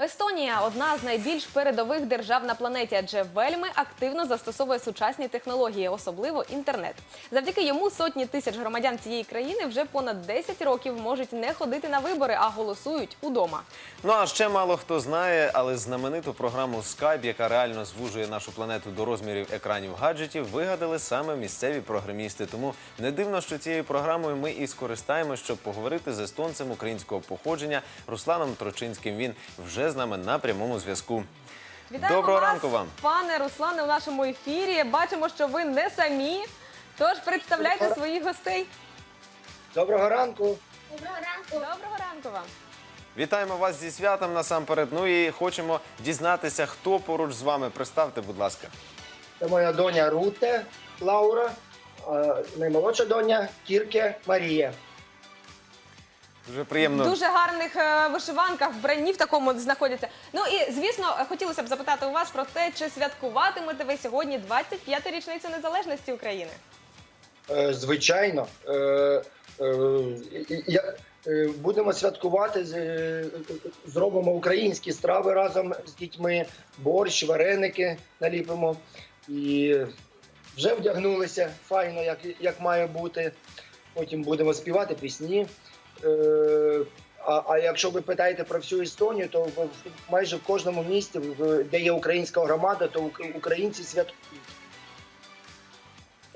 Естонія одна з найбільш передових держав на планеті, адже вельми активно застосовує сучасні технології, особливо інтернет. Завдяки йому сотні тисяч громадян цієї країни вже понад 10 років можуть не ходити на вибори, а голосують удома. Ну а ще мало хто знає, але знамениту програму Skype, яка реально звужує нашу планету до розмірів екранів гаджетів, вигадали саме місцеві програмісти. Тому не дивно, що цією програмою ми і скористаємося, щоб поговорити з естонцем українського походження Русланом Трочинським. Він вже з нами на прямому зв'язку. Вітаємо Доброго вас, ранку вам. пане Руслане, у нашому ефірі. Бачимо, що ви не самі. Тож представляйте своїх гостей. Доброго ранку. Доброго ранку. Доброго ранку вам. Вітаємо вас зі святом насамперед. Ну і хочемо дізнатися, хто поруч з вами. Представте, будь ласка. Це моя доня Руте Лаура, наймолодша доня Кірке Марія. Дуже приємно. В дуже гарних е, вишиванках, вбранні в такому знаходяться. Ну і звісно, е, хотілося б запитати у вас про те, чи святкуватимете ви сьогодні 25-ту річницю незалежності України. Е, Звичайно, е, е, я- е, будемо святкувати, з- е, зробимо українські страви разом з дітьми, борщ, вареники наліпимо. І вже вдягнулися файно, як, як має бути. Потім будемо співати пісні. Е, А, а якщо ви питаєте про всю Естонію, то в, майже в кожному місті, де є українська громада, то українці святкують.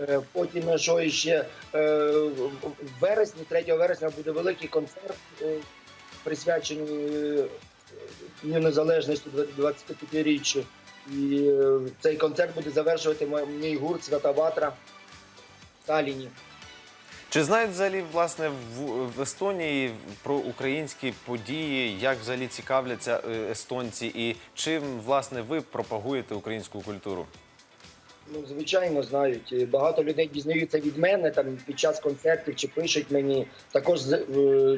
Е, Потім е, що іще е, в вересні, 3 вересня буде великий концерт, присвячений Дню Незалежності 25-річчю. І цей концерт буде завершувати мій гурт Свята Ватра в Таліні. Чи знають взагалі власне в, Естонії про українські події, як взагалі цікавляться е, естонці, і чим власне ви пропагуєте українську культуру? Ну, звичайно, знають. Багато людей дізнаються від мене там під час концертів чи пишуть мені. Також е,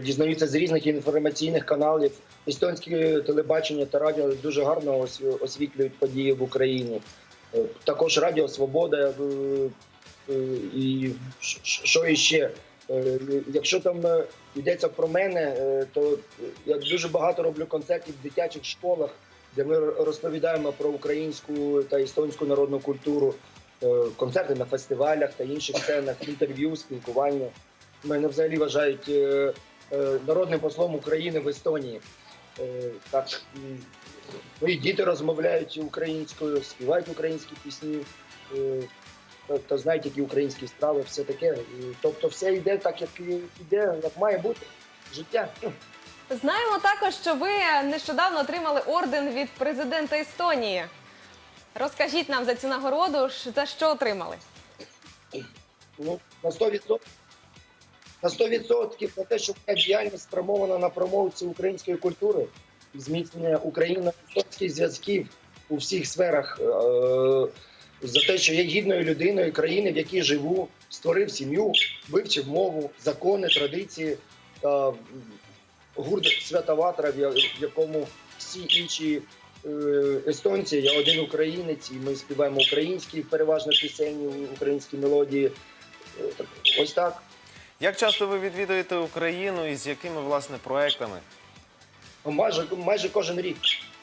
дізнаються з різних інформаційних каналів. Естонське телебачення та радіо дуже гарно ос- освітлюють події в Україні. Е, Також Радіо Свобода. Е, І що іще? Е, Якщо там е, йдеться про мене, то я дуже багато роблю концертів в дитячих школах, де ми розповідаємо про українську та естонську народну культуру, концерти на фестивалях та інших сценах, інтерв'ю, спілкування. Мене взагалі вважають народним послом України в Естонії. Так, мої діти розмовляють українською, співають українські пісні. Та знають, які українські страви, все таке. І, Тобто, все йде так, як і- йде, як має бути життя. Знаємо також, що ви нещодавно отримали орден від президента Естонії. Розкажіть нам за цю нагороду, за що отримали. Ну, на 100%. На 100% про те, що моя діяльність спрямована на промовцію української культури і зміцнення україно-естонських зв'язків у всіх сферах. Е- за те, що я гідною людиною країни, в якій живу, створив сім'ю, вивчив мову, закони, традиції та гурт Свята Ватра, в якому всі інші е, естонці, я один українець, і ми співаємо українські переважно пісені, українські мелодії. Ось так. Як часто ви відвідуєте Україну і з якими власне проектами? Майже, майже кожен рік.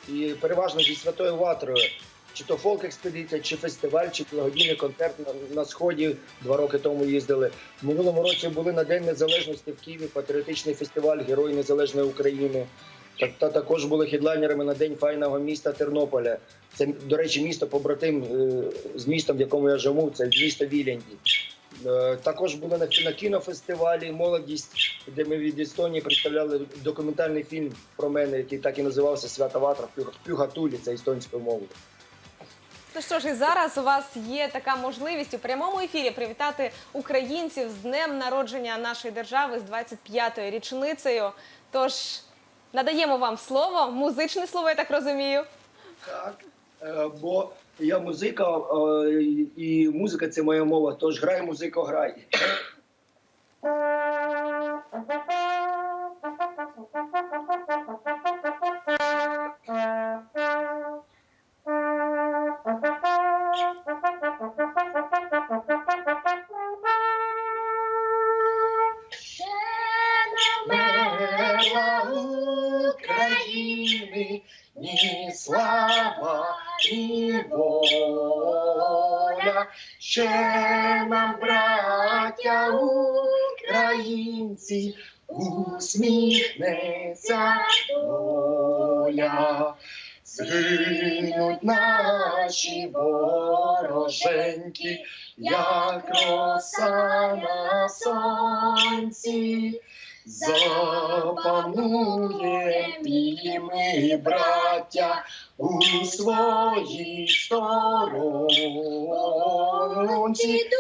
І переважно зі Святою Ватрою. Чи то фолк-експедиція, чи фестиваль, чи благодійний концерт на, на сході два роки тому їздили. В минулому році були на День Незалежності в Києві, патріотичний фестиваль Герої Незалежної України. Та, та також були хедлайнерами на День файного міста Тернополя. Це, до речі, місто побратим е, з містом, в якому я живу, це місто Віленді. Е, Також були на, кінофестивалі Молодість, де ми від Естонії представляли документальний фільм про мене, який так і називався Свята Ватра Пюгатулі, це естонською мовою. Ну що ж, і зараз у вас є така можливість у прямому ефірі привітати українців з днем народження нашої держави з 25-ю річницею. Тож надаємо вам слово, музичне слово, я так розумію. Так, е, бо я музика, е, і музика це моя мова, тож грай, музико, грай. Батьківщині слава і воля, ще нам, браття українці, усміхнеться доля. Згинуть наші вороженьки, як роса на сонці запанує і ми, браття, у своїй сторонці,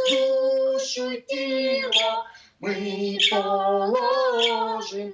душу тіло ми положим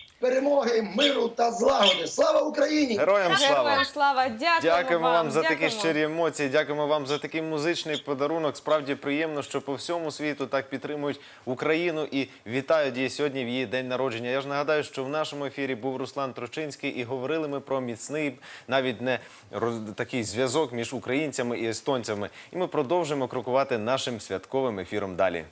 Перемоги, миру та злагоди. Слава Україні! Героям слава! Героям слава! Дякуємо, Дякуємо вам за такі дякуємо. щирі емоції. Дякуємо вам за такий музичний подарунок. Справді приємно, що по всьому світу так підтримують Україну і вітають її сьогодні в її день народження. Я ж нагадаю, що в нашому ефірі був Руслан Трочинський, і говорили ми про міцний, навіть не роз- такий зв'язок між українцями і естонцями. І ми продовжимо крокувати нашим святковим ефіром далі.